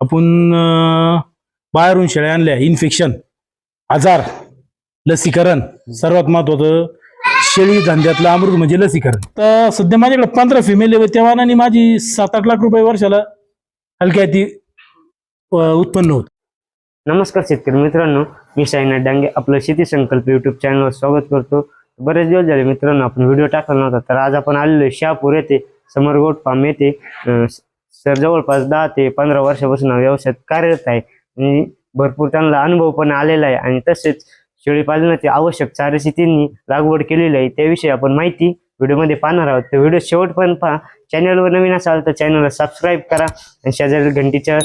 आपण बाहेरून शेळ्या आणल्या. इन्फेक्शन आजार. लसीकरण. सर्वात महत्वाचं शेळी धंद्यातलं अमृत म्हणजे लसीकरण. तर सध्या माझ्याकडे पंधरा फिमेल आहे तेव्हा आणि माझी सात आठ लाख रुपये वर्षाला हलक्या ती उत्पन्न होत. नमस्कार शेतकरी मित्रांनो. मी साईनाथ डांगे. आपलं शेती संकल्प युट्यूब चॅनलवर स्वागत करतो. बरेच दिवस झाले मित्रांनो आपण व्हिडिओ टाकला नव्हता. तर आज आपण आलेलो आहे शहापूर येथे. समरगोट फार्म येथे. सर जवळपास दहा ते पंधरा वर्षापासून हा व्यवसायात कार्यरत आहे. आणि भरपूर त्यांना अनुभव पण आलेला आहे. आणि तसेच शेळी पालनाची आवश्यक चाऱ्याची त्यांनी लागवड केलेली आहे. त्याविषयी आपण माहिती व्हिडिओमध्ये पाहणार आहोत. तर व्हिडिओ शेवटपर्यंत पहा. चॅनलवर नवीन असाल तर चॅनलला सबस्क्राईब करा. आणि शेजारी घंटीच्या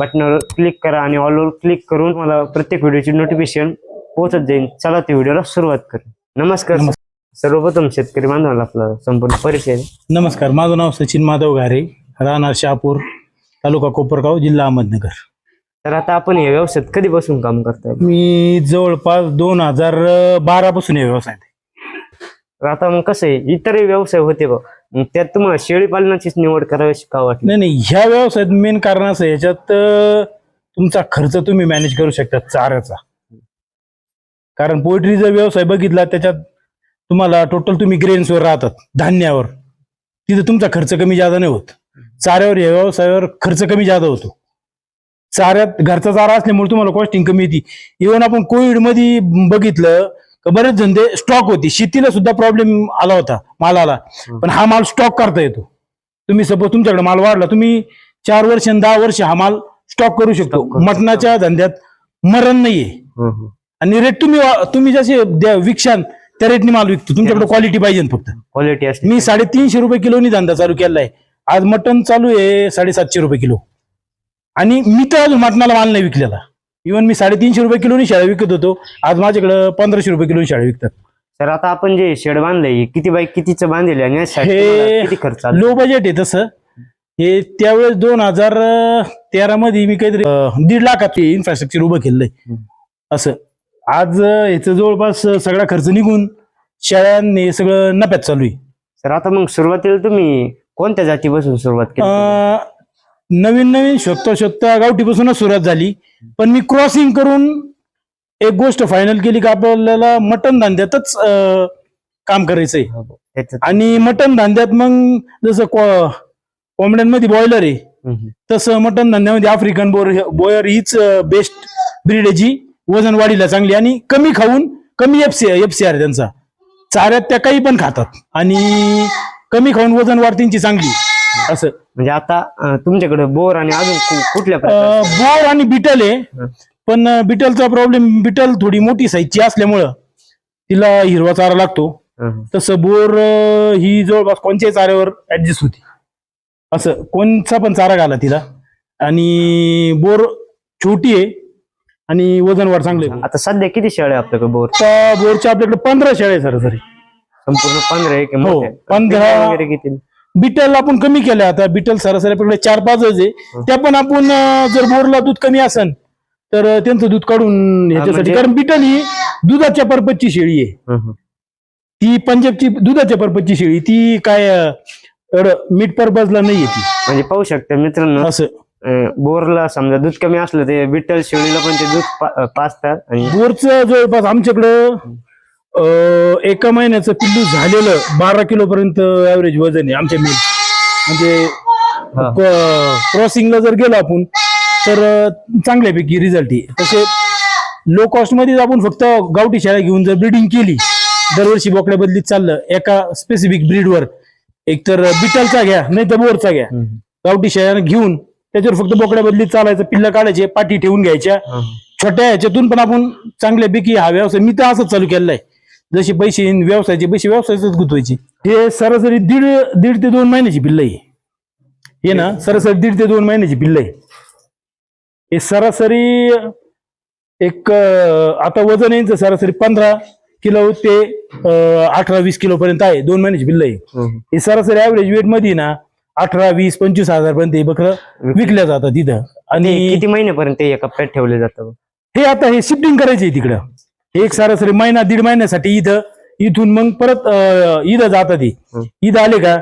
बटनावर क्लिक करा. आणि ऑलवर क्लिक करून मला प्रत्येक व्हिडिओची नोटिफिकेशन पोहोचत जाईल. चला ते व्हिडिओला सुरुवात करू. नमस्कार. सर्वप्रथम शेतकरी बांधवाला आपला संपूर्ण परिचय. नमस्कार. माझं नाव सचिन माधव घारे. राहणार शहापूर तालुका कोपरगाव जिल्हा अहमदनगर. तर आता आपण या व्यवसायात कधीपासून काम करताय? मी जवळपास दोन हजार बारा पासून या व्यवसायात आहे. तर आता मग कसं आहे? इतरही व्यवसाय होते बघ. मग त्यात तुम्हाला शेळी पालनाचीच निवड करावी का वाटली? नाही नाही ह्या व्यवसायात मेन कारण असं आहे, याच्यात अं, तुमचा खर्च तुम्ही मॅनेज करू शकता चाऱ्याचा. कारण पोल्ट्रीचा व्यवसाय बघितला त्याच्यात तुम्हाला टोटल तुम्ही ग्रेन्सवर राहतात धान्यावर. तिथं तुमचा खर्च कमी जादा नाही होत. चाऱ्यावर या व्यवसायावर खर्च कमी जादा होतो. चाऱ्यात घरचा चारा असल्यामुळे तुम्हाला कॉस्टिंग कमी येते. इव्हन आपण कोविडमध्ये बघितलं का बरेच धंदे स्टॉक होते. शेतीला सुद्धा प्रॉब्लेम आला होता मालाला. पण हा माल स्टॉक करता येतो. तुम्ही सपोज तुमच्याकडे माल वाढला तुम्ही चार वर्ष आणि दहा वर्ष हा माल स्टॉक करू शकतो. मटणाच्या धंद्यात मरण नाहीये. आणि रेट तुम्ही तुम्ही जसे द्या- विकशाल त्या रेटने माल विकतो. तुमच्याकडे क्वालिटी पाहिजे फक्त. क्वालिटी मी साडेतीनशे रुपये किलोनी धंदा चालू केलाय. आज मटण चालू आहे साडेसातशे रुपये किलो. आणि मी तर अजून मटणाला माल नाही विकलेला. इव्हन मी साडेतीनशे रुपये किलोनी शाळा विकत होतो. आज माझ्याकडे पंधराशे रुपये किलोनी शाळा विकतात. तर आता आपण जे शेड बांधलंय किती बाय कितीचं बांधले आणि हे तुम्हाला किती खर्च आला? लो बजेट आहे तसं. हे त्यावेळेस दोन हजार तेरा मध्ये मी काहीतरी अं, दीड लाखात इन्फ्रास्ट्रक्चर उभं केलंय. हम्म. असं. आज अं, याचं जवळपास सगळा खर्च निघून शाळांनी सगळं नफ्यात चालू आहे. तर आता मग सुरुवातीला तुम्ही कोणत्या जातीपासून सुरुवात केली? अं, नवीन नवीन शोधता शोधता गावठीपासूनच सुरुवात झाली. पण मी क्रॉसिंग करून एक गोष्ट फायनल केली की आपल्याला मटन धंद्यातच अं, काम करायचंय. त्याच्यात आणि मटन धंद्यात मग जसं को- कोंबड्यांमध्ये बॉयलर आहे हम्म. तसं मटन धंद्यामध्ये आफ्रिकन बोर बोयर हीच बेस्ट ब्रीड आहे जी. वजन वाढीला चांगली आणि कमी खाऊन कमी F C F C R त्यांचा. चाऱ्यात त्या काही पण खातात. आणि कमी खाऊन वजन वाढ त्यांची चांगली. असं. म्हणजे आता अं, तुमच्याकडे बोर आणि अजून कु- कुठल्या अं, बोर आणि बिटल आहे. पण बिटलचा प्रॉब्लेम बिटल थोडी मोठी साईजची असल्यामुळं तिला हिरवा चारा लागतो. हं. तसं बोर अं, ही जवळपास कोणत्याही चाऱ्यावर ऍडजस्ट होती. असं कोणचा पण चारा घाला तिला. आणि बोर छोटी आहे आणि वजन वाढ चांगले आता सध्या किती शेळ्या आहे आपल्याकडे बोर आता बोरच्या आपल्याकडे पंधरा शेळ्या आहे सरासरी. संपूर्ण पंधरा आहे की हो? पंधरा. वगैरे किती बिटल आपण कमी केल्या आता. बिटल सरासरी आपल्याकडे चार पाच आहे त्या पण आपण जर बोरला दूध कमी असेल तर त्यांचं दूध काढून ह्याच्यासाठी म्हणजे- कारण बिटल ही दुधाच्या पर्पजची शेळी आहे. ती पंजाबची दुधाच्या पर्पजची शेळी. ती काय एवढं मीठ पर्पजला नाहीये ती. म्हणजे पाहू शकता मित्रांनो असं. बोरला समजा दूध कमी असलं ते बिट्टल शेळीला पण ते दूध पा- अं, पाजतात आणि बोरचं जवळपास आमच्याकडं एका महिन्याचं पिल्लू झालेलं बारा किलो पर्यंत ऍव्हरेज वजन आहे आमच्या मिल म्हणजे. क्रॉसिंगला जर गेलो आपण तर चांगल्यापैकी रिझल्ट आहे. तसे लो कॉस्टमध्ये आपण फक्त गावठी शेळ्या घेऊन जर ब्रीडिंग केली दरवर्षी बोकड्या बदलीत चाललं एका स्पेसिफिक ब्रीडवर एक तर बिटलचा घ्या नाही तर बोरचा घ्या. गावठी शेळ्या घेऊन त्याच्यावर फक्त बोकड्या बदलीत चालायचं पिल्ल काढायचे पाठी ठेवून घ्यायच्या. छोट्या ह्याच्यातून पण आपण चांगल्यापैकी हा व्यवसाय मी तर असंच चालू केलेला आहे. जसे पैसे व्यवसायाचे पैसे व्यवसायातच गुंतवायचे. हे सरासरी दीड दीड ते दोन महिन्याची पिल्ल आहे. हे ना सरासरी दीड ते दोन महिन्याची पिल्ल आहे. हे सरासरी एक आता वजन यांचं सरासरी पंधरा किलो ते अठरा वीस किलो पर्यंत आहे. दोन महिन्याची पिल्ल आहे. हं. सरासरी ऍव्हरेज वेटमध्ये ना अठरा वीस पंचवीस हजार पर्यंत हे बकरं विकल्या जातात तिथं आणि किती महिन्यापर्यंत एका कप्प्यात ठेवले जातं? हे आता हे शिफ्टिंग करायचे तिकडं. एक सरासरी महिना दीड महिन्यासाठी इथं इथून मग परत इथं जातात हं. इथं आले का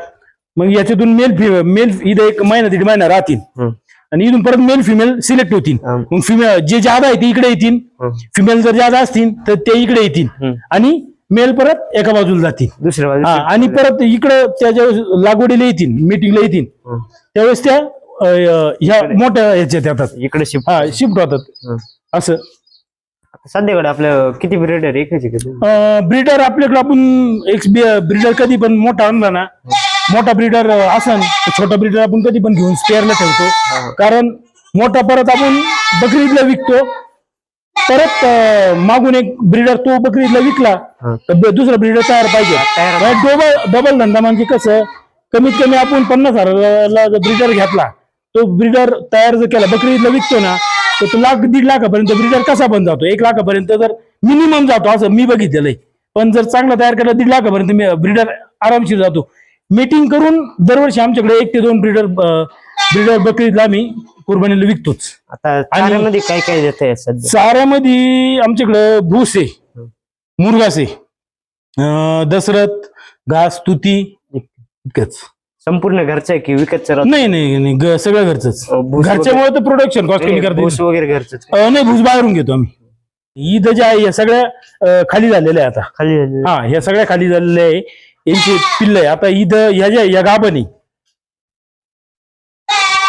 मग याच्यातून मेल मेल इथं एक महिना दीड महिना राहतील. आणि इथून परत मेल फिमेल सिलेक्ट होतील. मग फिमेल जे जादा आहे ते इकडे येतील. फिमेल जर जादा असतील तर ते इकडे येतील. आणि मेल परत एका बाजूला जातील. दुसऱ्या बाजूला. आणि परत इकडं त्या ज्या लागवडीला येतील मीटिंगला येतील. त्यावेळेस त्या ह्या मोठ्या ह्याच्यात येतात. इकडे शिफ्ट हा शिफ्ट होतात. असं. सध्याकडे आपलं किती ब्रेडर एकच आहे का? ब्रीडर आपल्याकडे आपण एक ब्रीडर कधी पण मोठा आणला ना मोठा ब्रीडर असन तर छोटा ब्रीडर आपण कधी पण घेऊन स्पेअरला ठेवतो. कारण मोठा परत आपण बकरीदला विकतो. परत अं, मागून एक ब्रीडर तो बकरीदला विकला. तर ब- दुसरा ब्रीडर तयार पाहिजे. डबल डबल धंदा म्हणजे कसं कमीत कमी आपण पन्नास हजाराला ब्रीडर घेतला तो ब्रीडर तयार जर केला बकरीदला विकतो ना तर तो लाख दीड लाखापर्यंत ब्रीडर कसा पण जातो एक लाखापर्यंत जर मिनिमम जातो असं मी बघितलेलं आहे. पण जर चांगला तयार केला दीड लाखापर्यंत ब्रीडर आरामशीर जातो. मीटिंग करून दरवर्षी आमच्याकडे एक ते दोन ब्रीडर ब्रीडर बकरीदला आम्ही कुर्बानीला विकतोच. आता चाऱ्यामध्ये काय काय देत आहे चाऱ्यामध्ये आमच्याकडे भूस आहे मुरघास आहे अं, दशरथ घास तुती इतकंच. संपूर्ण घरचं आहे की राहतं? नाही नाही नाही ग- सगळं घरचंच. भूस घरच्यामुळे तर प्रोडक्शन कॉस्ट कमी करते. भूस वगैरे घरचंच अं, नाही भूस बाहेरून घेतो आम्ही. ईद जे आहे या सगळ्या अं, खाली झालेल्या आहे आता. खाली झालेलं. हा ह्या सगळ्या खाली झालेल्या आहे. यांची पिल्ल आहे. आता ईद ह्या ज्या या गाभणी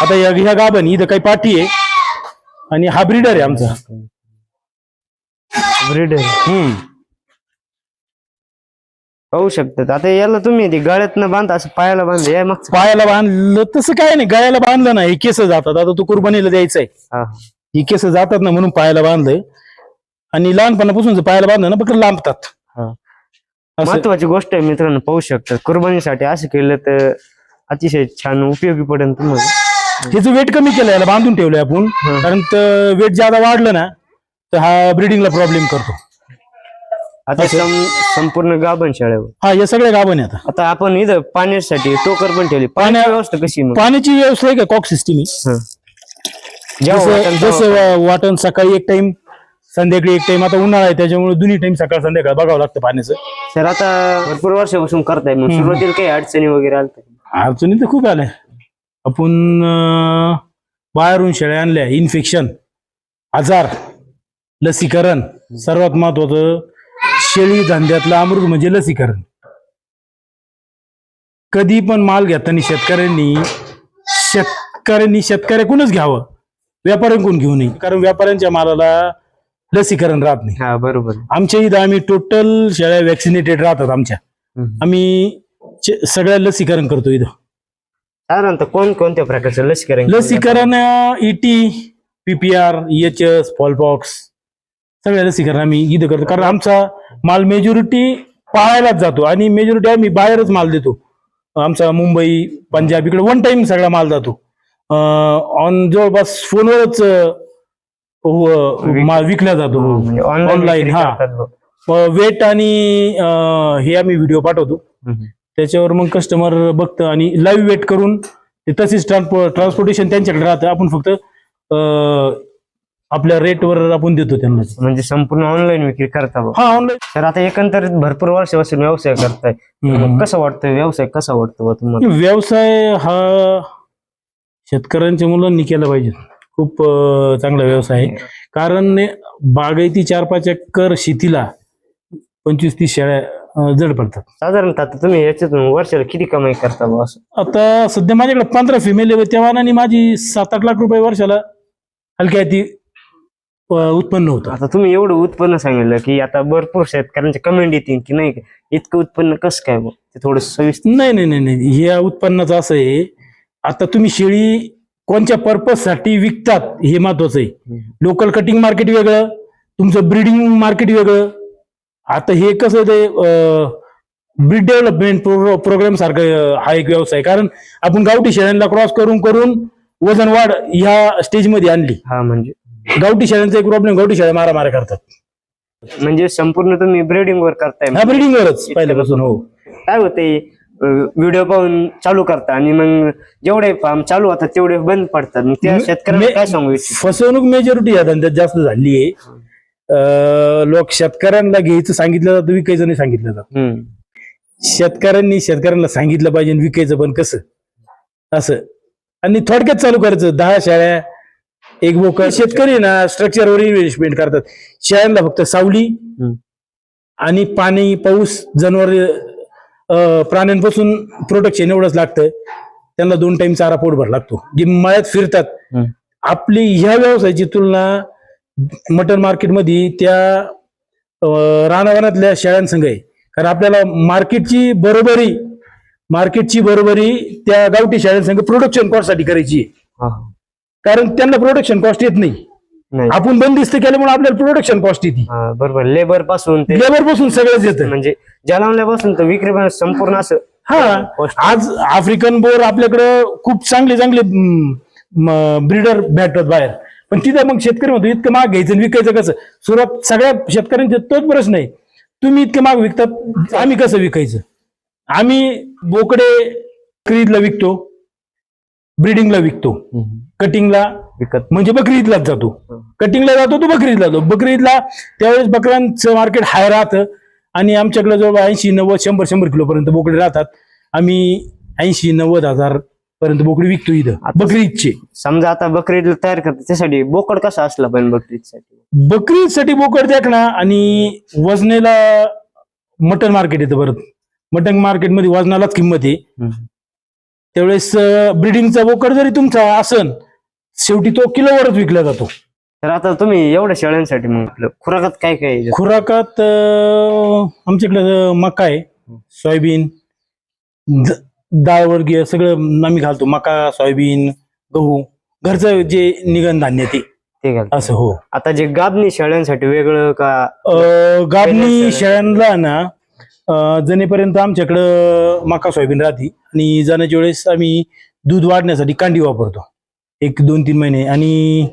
आता या ह्या गाभणी इथं काही पाठी आहे. आणि हा ब्रीडर आहे आमचा. ब्रीडर हम्म. पाहू शकतात. आता याला तुम्ही ते गळ्यात न बांधा असं पायाला बांधा या मागचं. पायाला बांधलं तसं काय नाही गळ्याला बांधलं ना हे केस जातात. आता तो कुर्बानीला द्यायचा आहे हा. ही केस जातात ना म्हणून पायाला बांधलंय. आणि लहानपणापासून जर पायाला बांधलं ना बकर लांबतात. हा. असं. महत्वाची गोष्ट आहे मित्रांनो पाहू शकतात कुर्बानीसाठी असं केलं तर अतिशय छान उपयोगी पडेल तुम्हाला. ह्याचं वेट कमी केलं याला बांधून ठेवलंय आपण. कारण वेट ज्यादा वाढलं ना तर हा ब्रिडिंगला प्रॉब्लेम करतो. आता सं- संपूर्ण गाभण शाळेवर. हा या सगळ्या गाभण आता. आता आपण इथं पाण्यासाठी टोकर पण ठेवली. पाण्याची व्यवस्था कशी मग? पाण्याची व्यवस्था आहे का कॉक सिस्टीम हं. जेव्हा जसं वाटेल तेव्हा- जसं वा- वाटण सकाळी एक टाइम संध्याकाळी एक टाइम आता उन्हाळा आहे त्याच्यामुळे दोन्ही टाइम सकाळ संध्याकाळ बघावं लागतं पाण्याचं. सर आता भरपूर वर्षापासून करताय मग. सुरुवातीला काही अडचणी वगैरे आल्या अडचणी तर खूप आल्या. आपण अं, बाहेरून शेळ्या आणल्या इन्फेक्शन आजार लसीकरण सर्वात महत्वाचं शेळी धंद्यातलं अमृत म्हणजे लसीकरण. कधी पण माल घेताना शेतकऱ्यांनी शेतकऱ्यांनी शेतकऱ्याकडूनच घ्यावं. व्यापाऱ्यांकडून घेऊ नये. कारण व्यापाऱ्यांच्या मालाला लसीकरण राहत नाही. हा बरोबर. आमच्या इथं आम्ही टोटल शेळ्या वॅक्सिनेटेड राहतात आमच्या. हम्म. आम्ही चे- सगळ्या लसीकरण करतो इथं. साधारणतः कोण कोणत्या प्रकारचं लसीकरण लसीकरण इटी पीपीआर एच एस फॉलपॉक्स सगळ्या लसीकरण आम्ही इथं करतो. कारण आमचा माल मेजॉरिटी पाहायलाच जातो. आणि मेजॉरिटी आम्ही बाहेरच माल देतो. आमचा मुंबई पंजाब इकडे वन टाइम सगळा माल जातो. ऑन जवळपास फोनवरच हो, माल विकला जातो. जातं? म्हणजे Online, ऑनलाईन हा. वेट आणि हे आम्ही व्हिडिओ पाठवतो. त्याच्यावर मग कस्टमर बघतं आणि लाईव्ह वेट करून ते तशीच ट्रान्सपो ट्रान्सपोर्टेशन त्यांच्याकडे राहतं. आपण फक्त आपल्या रेटवर आपण देतो त्यांना. म्हणजे संपूर्ण ऑनलाईन विक्री करता बा. हा ऑनलाईन तर आता एकंदरीत भरपूर वर्षापासून व्यवसाय करताय. मग कसं वाटतं व्यवसाय कसा वाटतो बा तुम्हाला? व्यवसाय हा शेतकऱ्यांच्या मुलांनी केला पाहिजे. खूप अं, चांगला व्यवसाय आहे. कारण ने- बागायती चार पाच एकर शेतीला पंचवीस तीस शेळ्या अं, जड पडतात. साधारणतः आता तुम्ही याच्यातून वर्षाला किती कमाई करता बा असं? आता सध्या माझ्याकडे पंधरा फिमेल आहे त्या मानाने माझी सात आठ लाख रुपये वर्षाला हलक्या ती उत्पन्न होतं. आता तुम्ही एवढं उत्पन्न सांगितलं की आता भरपूर शेतकऱ्यांचे कमेंट येतील की नाही का, इतकं उत्पन्न कसं काय ते थोडं सविस्तर नाही नाही नाही नाही. या उत्पन्नाचं असं आहे आता तुम्ही शेळी कोणत्या पर्पजसाठी विकतात हे महत्वाचं आहे. लोकल कटिंग मार्केट वेगळं तुमचं ब्रीडिंग मार्केट वेगळं. आता हे कसं ते ब्रीड डेव्हलपमेंट प्रोग्राम सारखं हा एक व्यवसाय कारण आपण गावठी शेळ्यांना क्रॉस करून करून वजन वाढ ह्या स्टेजमध्ये आणली. हा म्हणजे? गावठी शेळ्यांचा एक प्रॉब्लेम गावठी शेळ्या मारामाऱ्या करतात. म्हणजे संपूर्ण तुम्ही ब्रीडिंग वर करताय. ह्या ब्रीडिंगवरच पहिल्यापासून हो. काय होते व्हिडिओ पाहून चालू करता आणि मग जेवढे फार्म चालू होतात तेवढे बंद पडतात. मग त्या मे- शेतकऱ्यांना मे- काय सांगू इच्छित? फसवणूक मेजॉरिटी या धंद्यात जास्त झाली आहे. लोक शेतकऱ्यांना घ्यायचं सांगितलं जातं विकायचं नाही सांगितलं जातं. हम्म. शेतकऱ्यांनी शेतकऱ्यांना सांगितलं पाहिजे आणि विकायचं पण कसं? असं. आणि थोडक्यात चालू करायचं दहा शाळ्या एक बोकड शेतकरी ना स्ट्रक्चरवर इन्व्हेस्टमेंट करतात शेळ्यांना फक्त सावली. आणि पाणी पाऊस जनावर प्राण्यांपासून प्रोटेक्शन एवढंच लागतं त्यांना दोन टाइम चारा पोटभर लागतो जे मळ्यात फिरतात. आपली ह्या व्यवसायाची तुलना मटन मार्केटमध्ये त्या रानावनातल्या शेळ्यांसंग आहे कारण आपल्याला मार्केटची बरोबरी मार्केटची बरोबरी त्या गावठी शेळ्यांसंग प्रोडक्शन कॉस्टसाठी करायची आहे. कारण त्यांना प्रोडक्शन कॉस्ट येत नाही. नाही. आपण बंदिस्त केल्यामुळे आपल्याला प्रोडक्शन कॉस्ट येते. हा, बरोबर. लेबरपासून ते लेबरपासून सगळंच येतं. म्हणजे जलावल्यापासून तर विक्री संपूर्ण असं हा cost. आज आफ्रिकन बोर आपल्याकडं खूप चांगले चांगले ब्रीडर भेटतात बाहेर. पण तिथं मग शेतकरी म्हणतो इतकं महाग घ्यायचं आणि विकायचं कसं? सुरुवात सगळ्या शेतकऱ्यांचा तोच प्रश्न आहे. तुम्ही इतकं महाग विकतात आम्ही कसं विकायचं? आम्ही बोकडे क्रीदला विकतो ब्रीडिंगला विकतो. हम्म. कटिंगला विकत. म्हणजे बकरी ईदलाच जातो. हं. कटिंगला जातो तो बकरी ईदला जातो. बकरी ईदला त्यावेळेस बकऱ्यांचं मार्केट हाय राहतं. आणि आमच्याकडे जवळ ऐंशी नव्वद शंभर शंभर किलो पर्यंत बोकडे राहतात. आम्ही ऐंशी नव्वद हजार पर्यंत बोकडी विकतो इथं बकरी ईदचे समजा आता बकरी तयार करतात त्यासाठी बोकड कसा असला पाहिजे बकरीसाठी बकरी ईदसाठी बोकड देखना आणि वजनेला मटन मार्केट येतं परत. मटन मार्केटमध्ये वजनालाच किंमत आहे. त्यावेळेस ब्रिडिंगचा बोकड जरी तुमचा असन शेवटी तो किलोवरच विकला जातो. तर आता तुम्ही एवढ्या शेळ्यांसाठी मग आपलं खुराकात काय काय आहे? खुराकात अं, आमच्याकडे मका आहे सोयाबीन द- डाळवर्गीय सगळं आम्ही घालतो. मका सोयाबीन गहू घरचं जे निगन धान्य ते. ते घाल असं हो. आता जे गाबणी शेळ्यांसाठी वेगळं का? अं, गाबणी शेळ्या- शेळ्यांना ना अं, जणेपर्यंत आमच्याकडं मका सोयाबीन राहते. आणि जाण्याच्या वेळेस आम्ही दूध वाढण्यासाठी कांडी वापरतो. एक दोन तीन महिने आणि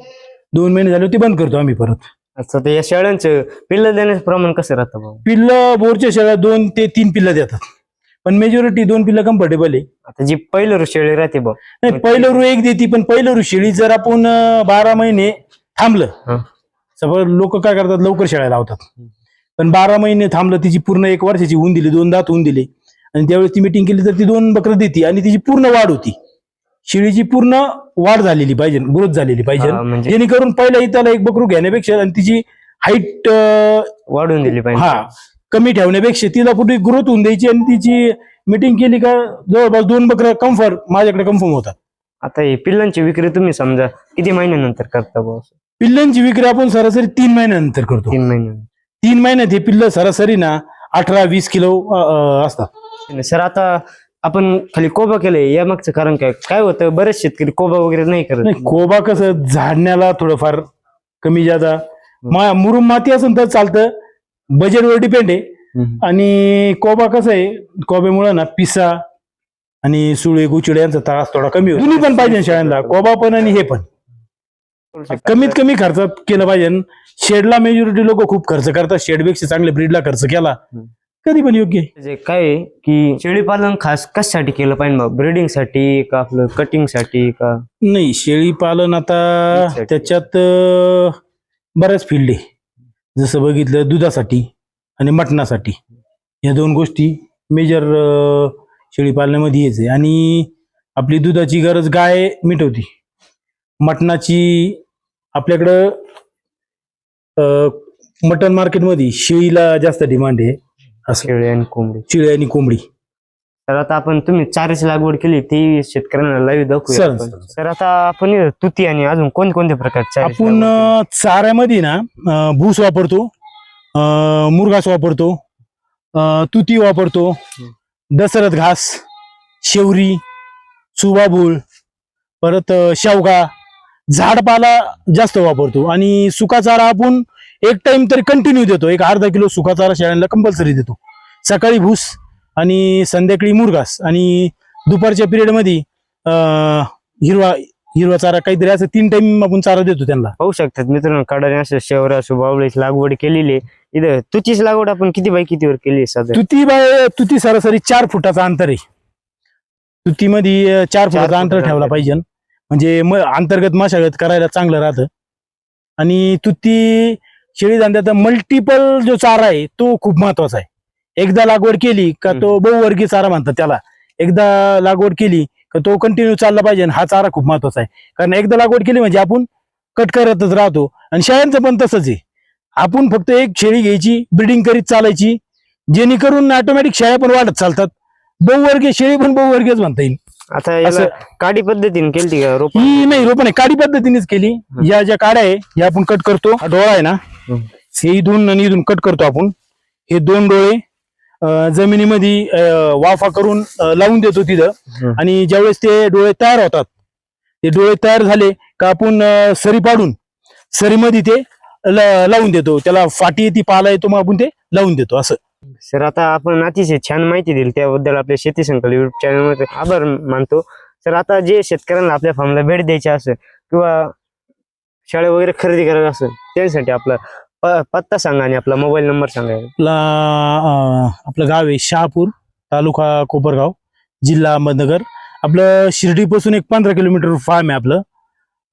दोन महिने झाले ते बंद करतो आम्ही परत. असं तर या शेळ्यांचं पिल्ल देण्याचं प्रमाण कसं राहतं भाऊ? पिल्लं बोरच्या शेळ्या दोन ते तीन पिल्लं देतात. पण मेजॉरिटी दोन पिल्लं कम्फर्टेबल आहे. आता जी पहिलं शेळी राहते भाऊ नाही पहिलं रू एक देते पण पहिलं रू शेळी जर आपण अं, बारा महिने थांबलं हा. सगळं लोक काय करतात लवकर शेळ्या लावतात. पण बारा महिने थांबलं तिची पूर्ण एक वर्षाची होऊन दिली दोन दात होऊन दिले आणि त्यावेळेस ती मिटिंग केली तर ती दोन बकरं देते आणि तिची पूर्ण वाढ होती. शेळीची पूर्ण वाढ झालेली पाहिजे ग्रोथ झालेली पाहिजे. म्हणजे? जेणेकरून पहिल्या इथला एक बकरू घेण्यापेक्षा आणि तिची हाईट वाढवून दिली पाहिजे. हा कमी ठेवण्यापेक्षा तिला कुठे ग्रोथ होऊन द्यायची आणि तिची मिटिंग केली का जवळपास दोन बकरं कम्फर्ट माझ्याकडे कन्फर्म होतात. आता ही पिल्लांची विक्री तुम्ही समजा किती महिन्यानंतर करता असं? पिल्लांची विक्री आपण सरासरी तीन महिन्यानंतर करतो. तीन महिन्यानंतर. तीन महिन्यात हे पिल्ल सरासरी ना अठरा वीस किलो अ, अ, असतात. सर आता आपण खाली कोबा केलंय या मागचं कारण काय? काय होतं? बरेच शेतकरी कोबा वगैरे नाही करत. नाही कोबा कसं झाडण्याला थोडंफार कमी जादा. मा मुरुम माती असेल तर चालतं. बजेटवर डिपेंड आहे. हम्म. आणि कोबा कसं आहे? कोब्यामुळे ना पिसा आणि सुळे गुचिडे यांचा त्रास थोडा कमी होतो. दोन्ही पण पाहिजे शेळ्यांना कोबा पण आणि हे पण. करू शकता. कमीत कमी खर्चात केलं पाहिजे. शेडला मेजॉरिटी लोक खूप खर्च करतात. शेडपेक्षा चांगल्या ब्रीडला खर्च केला. हम्म. कधी पण योग्य आहे. काय आहे की शेळी पालन खास कशासाठी केलं पाहिजे बा ब्रिडिंगसाठी का आपलं कटिंगसाठी का? नाही शेळी पालन आता. त्याच्यात अं, बऱ्याच फील्ड आहे. जसं बघितलं दुधासाठी आणि मटणासाठी. या दोन गोष्टी मेजर शेळी पालनामध्ये येच आहे. आणि आपली दुधाची गरज गाय मिटवती. मटणाची आपल्याकडं अं, मटण मार्केटमध्ये शेळीला जास्त डिमांड आहे. असं. शेळी आणि कोंबडी. शेळी आणि कोंबडी. तर आता आपण तुम्ही चाऱ्याची लागवड केली ती शेतकऱ्यांना लाईव्ह दाखवूया सर, आपण. सर. तर आता आपण तुती आणि अजून कोणते कोणते प्रकारचे आपण अं, चाऱ्यामध्ये ना अं, भूस वापरतो अं, मुरघास वापरतो अं, तुती वापरतो दशरथ घास शेवरी सुवाबूळ परत अं, शेवगा. झाडपाला जास्त वापरतो आणि सुका चारा आपण एक टाइम तरी कंटिन्यू देतो. एक अर्धा किलो सुका चारा शेळ्यांना कंपल्सरी देतो. सकाळी भूस आणि संध्याकाळी मुरघास. आणि दुपारच्या पिरियडमध्ये हिरवा हिरवा चारा काहीतरी असं तीन टाइम आपण चारा देतो त्यांना. पाहू शकतात मित्रांनो काढाने असं शेवरा सुबावळीची लागवड केलेली आहे. इथं तुतीची लागवड आपण किती बाय कितीवर केली आहे साधारण? तुती बाय तुती सरासरी चार फुटाचा अंतर आहे. तुतीमध्ये चार फुटाचा अंतर फुटाचं ठेवला. पाहिजे. म्हणजे म अंतर्गत मशागत करायला चांगलं राहतं. आणि तुती शेळी धांद्याचा मल्टिपल जो चारा आहे तो खूप महत्त्वाचा आहे. एकदा लागवड केली का तो बहुवर्गीय चारा म्हणतात त्याला. एकदा लागवड केली तर तो कंटिन्यू चालला पाहिजे आणि हा चारा खूप महत्त्वाचा आहे. कारण एकदा लागवड केली म्हणजे आपण कट करतच राहतो. आणि शेळ्यांचं पण तसंच आहे. आपण फक्त एक शेळी घ्यायची ब्रिडिंग करीत चालायची जेणेकरून ऑटोमॅटिक शेळ्या पण वाढत चालतात. बहुवर्गीय शेळी पण बहुवर्गीयच म्हणता येईल. आता काडी पद्धतीने केली का रोप? ही नाही रोपण आहे काडी पद्धतीनेच केली. या ज्या काड्या आहे या आपण कट करतो. डोळा आहे ना. हे इथून आणि इथून कट करतो आपण. हे दोन डोळे जमिनीमध्ये वाफा करून लावून देतो तिथं. आणि ज्यावेळेस ते डोळे तयार होतात ते डोळे तयार झाले का आपण सरी पाडून सरीमध्ये ते लावून देतो. त्याला फाटी येते पाला येतो मग आपण ते लावून देतो असं. सर आता आपण अतिशय छान माहिती दिली. त्याबद्दल आपल्या शेती संकल्प युट्यूब चॅनलमध्ये आभार मानतो. सर आता जे शेतकऱ्यांना आपल्या फार्मला भेट द्यायची असेल किंवा शाळे वगैरे खरेदी करायला असेल त्यासाठी आपला प- पत्ता सांगा आणि आपला मोबाईल नंबर सांगा. आपला अं, आपलं गाव आहे शहापूर तालुका कोपरगाव जिल्हा अहमदनगर. आपलं शिर्डीपासून एक पंधरा किलोमीटर फार्म आहे आपलं.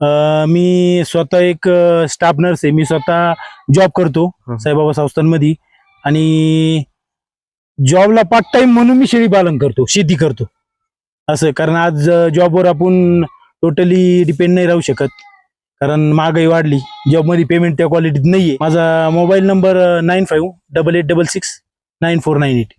अं, मी स्वतः एक स्टाफ नर्स आहे. मी स्वतः जॉब करतो हं. साईबाबा संस्थांमध्ये आणि जॉबला पार्ट टाइम म्हणून मी शेळी पालन करतो शेती करतो. असं कारण आज जॉबवर आपण टोटली डिपेंड नाही राहू शकत. कारण महागाई वाढली. जॉबमध्ये पेमेंट त्या क्वालिटीत नाहीये. माझा mobile number nine five double eight double six nine four nine eight